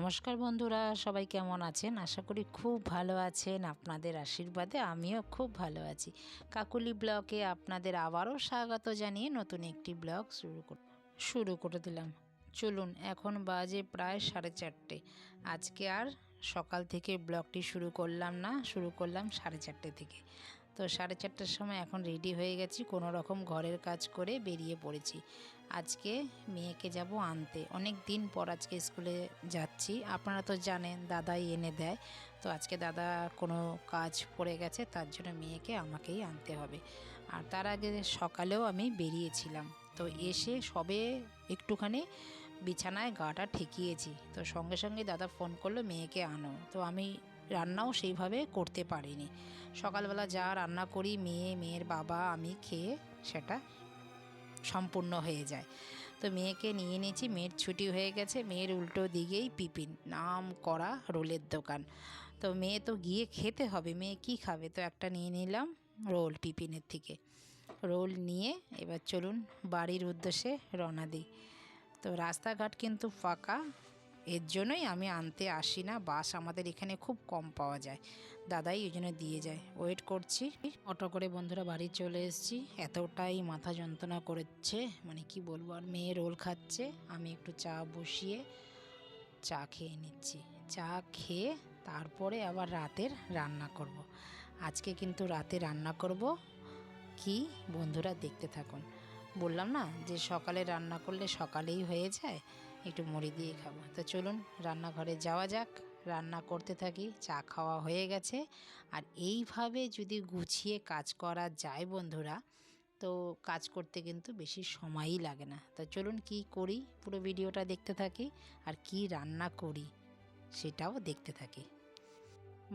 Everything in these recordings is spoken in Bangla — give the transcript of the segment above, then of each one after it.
নমস্কার বন্ধুরা, সবাই কেমন আছেন? আশা করি খুব ভালো আছেন। আপনাদের আশীর্বাদে আমিও খুব ভালো আছি। কাকুলি ব্লকে আপনাদের আবারও স্বাগত জানিয়ে নতুন একটি ব্লগ শুরু শুরু করে দিলাম। চলুন, এখন বাজে প্রায় সাড়ে চারটে। আজকে আর সকাল থেকে ব্লগটি শুরু করলাম না, শুরু করলাম সাড়ে চারটে থেকে। তো সাড়ে চারটার সময় এখন রেডি হয়ে গেছি, কোনো রকম ঘরের কাজ করে বেরিয়ে পড়েছি। আজকে মেয়েকে যাব আনতে। অনেক দিন পর আজকে স্কুলে যাচ্ছি। আপনারা তো জানেন, দাদাই এনে দেয়। তো আজকে দাদা কোনো কাজ পড়ে গেছে, তার জন্য মেয়েকে আমাকেই আনতে হবে। আর তার আগে সকালেও আমি বেরিয়েছিলাম। তো এসে সবে একটুখানি বিছানায় গাটা ঠেকিয়েছি। তো সঙ্গে সঙ্গে দাদা ফোন করল, মেয়েকে আনো। তো আমি রান্নাও সেইভাবে করতে পারিনি। সকালবেলা যা রান্না করি, মেয়ে, মেয়ের বাবা, আমি খেয়ে সেটা সম্পূর্ণ হয়ে যায়। তো মেয়েকে নিয়ে নিয়েছি মেয়ের ছুটি হয়ে গেছে, মেয়ের উল্টো দিকেই পিপিন, নাম করা রোলের দোকান। তো মেয়ে তো গিয়ে খেতে হবে, মেয়ে কি খাবে? তো একটা নিয়ে নিলাম রোল পিপিনের থেকে। রোল নিয়ে এবার চলুন বাড়ির উদ্দেশ্যে রওনা দিই। তো রাস্তাঘাট কিন্তু ফাঁকা এর জন্যই আমি আনতে আসি না, বাস আমাদের এখানে খুব কম পাওয়া যায়। দাদাই ওই জন্য দিয়ে যায়। ওয়েট করছি। অটো করে বন্ধুরা বাড়ি চলে এসেছি। এতটাই মাথা যন্ত্রণা করেছে মানে কি বলব, আর মেয়ে রোল খাচ্ছে। আমি একটু চা বসিয়ে চা খেয়ে নিচ্ছি। চা খেয়ে তারপরে আবার রাতের রান্না করব। আজকে কিন্তু রাতে রান্না করব। কি? বন্ধুরা দেখতে থাকুন। বললাম না যে সকালে রান্না করলে সকালেই হয়ে যায়? একটু মুড়ি দিয়ে খাব। তো চলুন রান্নাঘরে যাওয়া যাক। রান্না করতে থাকি, চা খাওয়া হয়ে গেছে। আর এইভাবে যদি গুছিয়ে কাজ করা যায় বন্ধুরা, তো কাজ করতে কিন্তু বেশি সময়ই লাগে না। তো চলুন কি করি, পুরো ভিডিওটা দেখতে থাকি আর কি রান্না করি সেটাও দেখতে থাকি।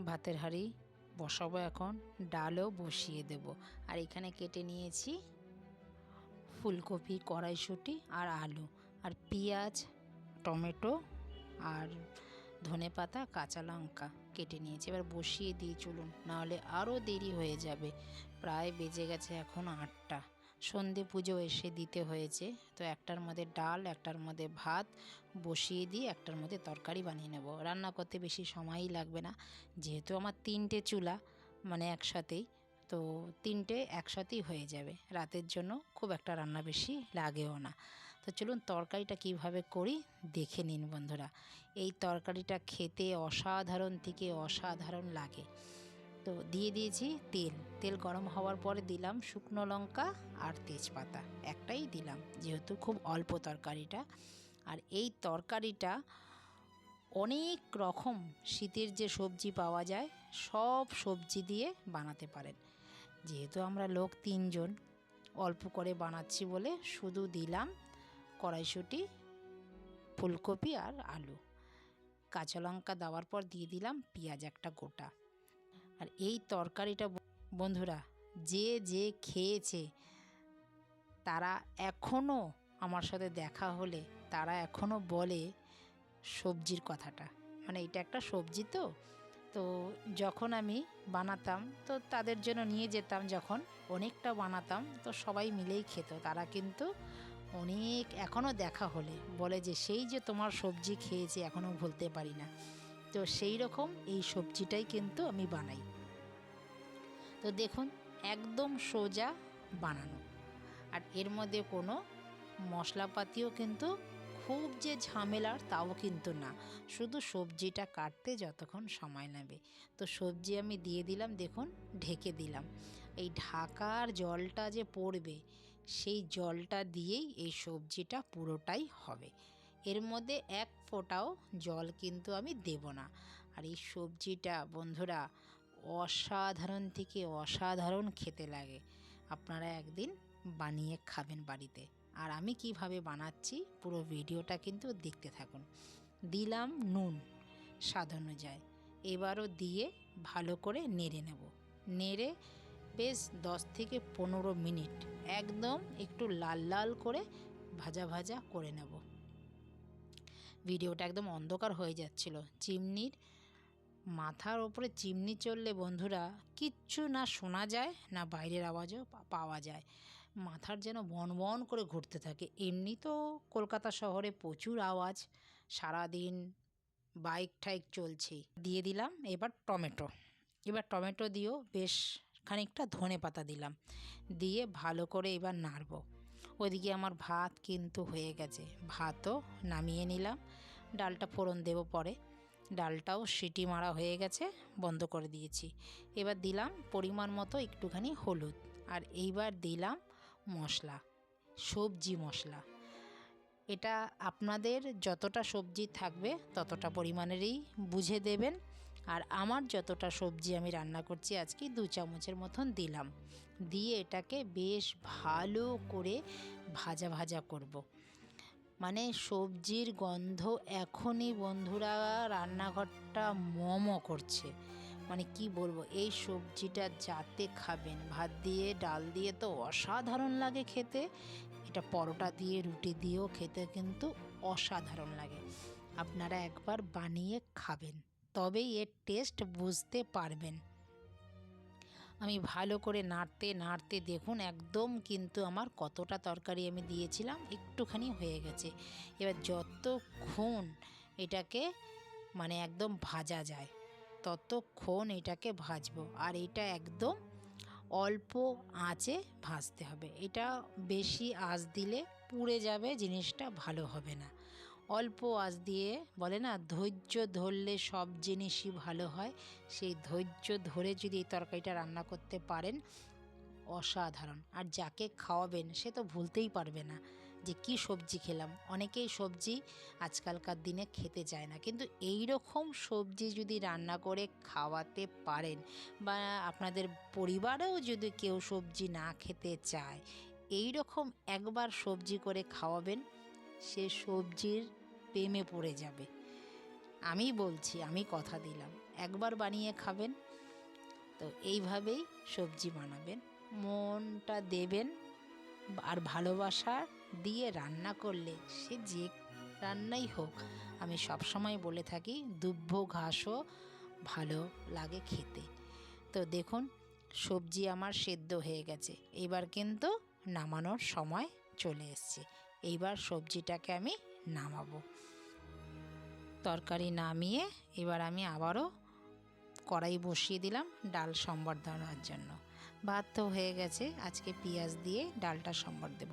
ভাতের হাঁড়ি বসাবো এখন, ডালও বসিয়ে দেব। আর এখানে কেটে নিয়েছি ফুলকপি, কড়াইশুঁটি আর আলু। আর পেঁয়াজ টমেটো আর ধনে পাতা, কাঁচা লঙ্কা কেটে নিয়েছি। এবার বসিয়ে দিয়ে চলুন, নাহলে আরও দেরি হয়ে যাবে। প্রায় বেজে গেছে এখন আটটা। সন্ধে পুজো এসে দিতে হয়েছে, তো একটার মধ্যে ডাল, একটার মধ্যে ভাত, বসিয়ে দিয়ে একটার মধ্যে তরকারি বানিয়ে নেব। রান্না করতে বেশি সময়ই লাগবে না, যেহেতু আমার তিনটে চুলা মানে একসাথেই, তো তিনটে একসাথেই হয়ে যাবে। রাতের জন্য খুব একটা রান্না বেশি লাগেও না। তো চলুন তরকারিটা কীভাবে করি দেখে নিন বন্ধুরা। এই তরকারিটা খেতে অসাধারণ থেকে অসাধারণ লাগে। তো দিয়ে দিয়েছি তেল। তেল গরম হওয়ার পরে দিলাম শুকনো লঙ্কা আর তেজপাতা। একটাই দিলাম, যেহেতু খুব অল্প তরকারিটা। আর এই তরকারিটা অনেক রকম শীতের যে সবজি পাওয়া যায়, সব সবজি দিয়ে বানাতে পারেন। যেহেতু আমরা লোক তিনজন, অল্প করে বানাচ্ছি বলে শুধু দিলাম কড়াইশুঁটি, ফুলকপি আর আলু। কাঁচা লঙ্কা দেওয়ার পর দিয়ে দিলাম পেঁয়াজ একটা গোটা। আর এই তরকারিটা বন্ধুরা, যে যে খেয়েছে, তারা এখনও আমার সাথে দেখা হলে, তারা এখনও বলে সবজির কথাটা। মানে এটা একটা সবজি তো। তো যখন আমি বানাতাম, তো তাদের জন্য নিয়ে যেতাম যখন, অনেকটা বানাতাম, তো সবাই মিলেই খেত। তারা কিন্তু অনেক এখনও দেখা হলে। বলে যে, সেই যে তোমার সবজি খেয়েছি এখনও ভুলতে পারি না। তো সেই রকম এই সবজিটাই কিন্তু আমি বানাই। তো দেখুন, একদম সোজা বানানো। আর এর মধ্যে কোনো মশলাপাতিও কিন্তু খুব যে ঝামেলার তাও কিন্তু না। শুধু সবজিটা কাটতে যতক্ষণ সময় নেবে তো সবজি আমি দিয়ে দিলাম, দেখুন, ঢেকে দিলাম। এই ঢাকার জলটা যে পড়বে সেই জলটা দিয়েই এই সবজিটা পুরোটাই হবে। এর মধ্যে এক ফোঁটাও জল কিন্তু আমি দেব না। আর এই সবজিটা বন্ধুরা অসাধারণ থেকে অসাধারণ খেতে লাগে। আপনারা একদিন বানিয়ে খাবেন বাড়িতে। আর আমি কীভাবে বানাচ্ছি পুরো ভিডিওটা কিন্তু দেখতে থাকুন। দিলাম নুন, স্বাদ অনুযায়ী। এবারও দিয়ে ভালো করে নেড়ে নেব। নেড়ে বেশ দশ থেকে পনেরো মিনিট একদম একটু লাল লাল করে ভাজা ভাজা করে নেব। ভিডিওটা একদম অন্ধকার হয়ে যাচ্ছিল। চিমনির মাথার ওপরে চিমনি চললে বন্ধুরা কিচ্ছু না শোনা যায়, না বাইরের আওয়াজও পাওয়া যায়। মাথার যেন বন বন করে ঘুরতে থাকে। এমনি তো কলকাতা শহরে প্রচুর আওয়াজ, সারাদিন বাইক ঠাইক চলছেই। দিয়ে দিলাম এবার টমেটো। এবার টমেটো দিয়েও বেশ খানিকটা ধনে পাতা দিলাম। দিয়ে ভালো করে এবার নাড়বো। ওইদিকে আমার ভাত কিন্তু হয়ে গেছে। ভাতও নামিয়ে নিলাম। ডালটা ফোড়ন দেবো পরে। ডালটাও সিটি মারা হয়ে গেছে, বন্ধ করে দিয়েছি। এবার দিলাম পরিমাণ মতো একটুখানি হলুদ। আর এইবার দিলাম মশলা, সবজি মশলা। এটা আপনাদের যতটা সবজি থাকবে ততটা পরিমাণেরই বুঝে দেবেন। আর আমার যতটা সবজি আমি রান্না করছি আজকে দু চামচের মতন দিলাম। দিয়ে এটাকে বেশ ভালো করে ভাজা ভাজা করব। মানে সবজির গন্ধ এখনই বন্ধুরা রান্নাঘরটা মমো করছে। মানে কি বলব, এই সবজিটা যাতে খাবেন, ভাত দিয়ে, ডাল দিয়ে তো অসাধারণ লাগে খেতে। এটা পরোটা দিয়ে, রুটি দিয়েও খেতে কিন্তু অসাধারণ লাগে। আপনারা একবার বানিয়ে খাবেন। তবেই এর টেস্ট বুঝতে পারবেন। আমি ভালো করে নাড়তে নাড়তে দেখুন একদম কিন্তু আমার কতটা তরকারি আমি দিয়েছিলাম একটুখানি হয়ে গেছে। এবার যতক্ষণ এটাকে মানে একদম ভাজা যায়, ততক্ষণ এটাকে ভাজবো আর এটা একদম অল্প আঁচে ভাজতে হবে। এটা বেশি আঁচ দিলে পুড়ে যাবে, জিনিসটা ভালো হবে না। অল্প আঁচ দিয়ে, বলে না, ধৈর্য ধরলে সব জিনিসই ভালো হয়। সেই ধৈর্য ধরে যদি এই তরকারিটা রান্না করতে পারেন, অসাধারণ। আর যাকে খাওয়াবেন, সে তো ভুলতেই পারবে না যে কি সবজি খেলাম। অনেকেই সবজি আজকালকার দিনে খেতে চায় না। কিন্তু এই রকম সবজি যদি রান্না করে খাওয়াতে পারেন বা আপনাদের পরিবারেও যদি কেউ সবজি না খেতে চায় এই রকম একবার সবজি করে খাওয়াবেন সে সবজির প্রেমে পড়ে যাবে। আমি বলছি, আমি কথা দিলাম, একবার বানিয়ে খাবেন। তো এইভাবেই সবজি বানাবেন। মনটা দেবেন আর ভালোবাসা দিয়ে রান্না করলে সে যে রান্নাই হোক, আমি সবসময় বলে থাকি দুব্য ঘাসও ভালো লাগে খেতে। তো দেখুন, সবজি আমার সেদ্ধ হয়ে গেছে। এবার কিন্তু নামানোর সময় চলে এসছে। এইবার সবজিটাকে আমি নামাবো। তরকারি নামিয়ে এবার আমি আবারও কড়াই বসিয়ে দিলাম ডাল সম্বর দেওয়ার জন্য। ভাত তো হয়ে গেছে, আজকে পেঁয়াজ দিয়ে ডালটা সম্বর দেব।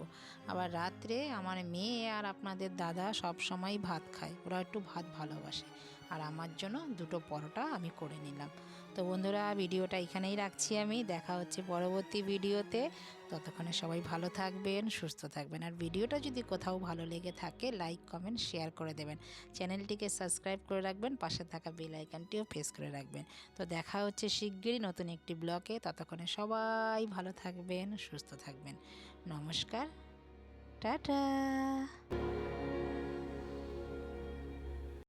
আবার রাত্রে আমার মেয়ে আর আপনাদের দাদা সব সময় ভাত খায়, ওরা একটু ভাত ভালোবাসে। আর আমার জন্য দুটো পরোটা আমি করে নিলাম। তো বন্ধুরা, ভিডিওটা এখানেই রাখছি আমি। দেখা হচ্ছে পরবর্তী ভিডিওতে। ততক্ষণে সবাই ভালো থাকবেন, সুস্থ থাকবেন। আর ভিডিওটা যদি কোথাও ভালো লেগে থাকে, লাইক, কমেন্ট, শেয়ার করে দেবেন। চ্যানেলটিকে সাবস্ক্রাইব করে রাখবেন, পাশে থাকা বেল আইকনটিও প্রেস করে রাখবেন। তো দেখা হচ্ছে শিগগিরই নতুন একটি ব্লকে ততক্ষণে সবাই ভালো থাকবেন, সুস্থ থাকবেন। নমস্কার, টাটা!